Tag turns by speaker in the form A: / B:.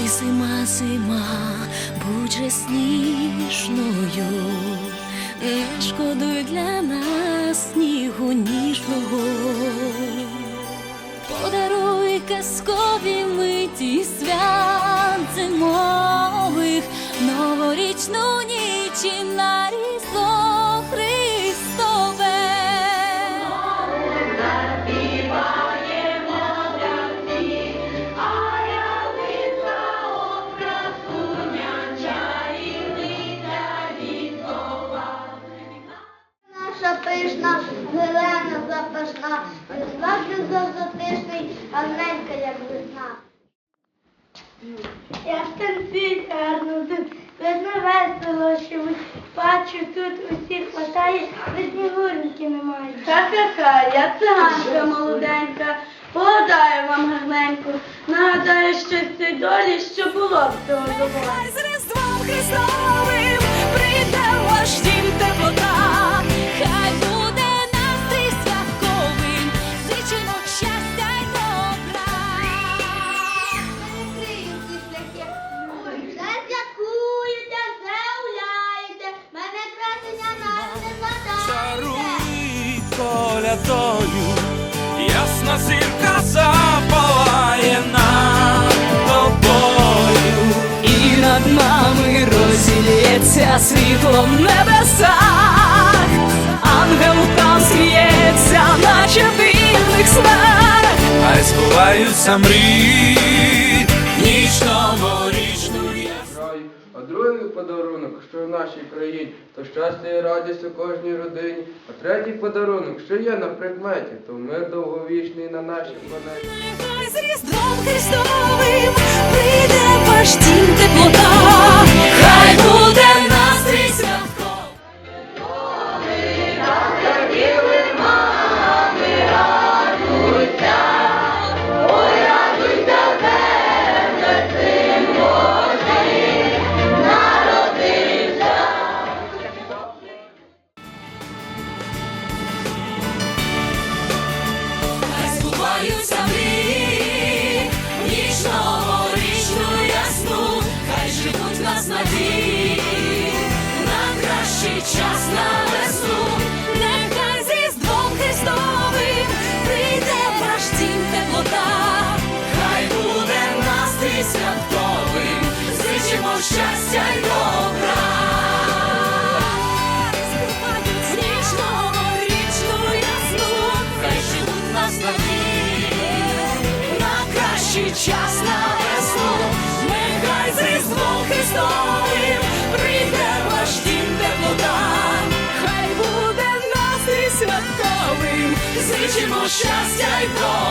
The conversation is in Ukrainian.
A: Ой, зима, зима, будь же сніжною, не шкодуй для нас снігу ніжного. Подаруй казкові миті свят зимових, новорічну ніч і на різдво
B: пишна, зелена запашна, звати золотишний, а ненька як весна. Я станцюю гарно тут, видно весело живуть. Бачу, тут усіх хватає, без снігурники немає.
C: Ха-ха-ха, я циганка молоденька, погадаю вам гарненько, нагадаю щастя й долі, що було б цього добра.
A: З Різдвом Христовим
D: колядою, ясна зірка запалає над тобою.
A: І над нами розілється світло в небесах, ангел там сміється, наче в вільних снах.
D: Хай збуваються мрії,
E: подарунок, що в нашій країні, то щастя і радість у кожній родині. А третій подарунок, що є на предметі, то мир довговічний на нашій планеті.
A: З Різдвом Христовим прийде ваш дім теплота, надії, на кращий час на весну, нехай з Різдвом Христовим прийде ваш дім теплота, хай буде настрій святковим, зичимо щастя й добра. Час на весну, нехай з Різдвом щастя й добра.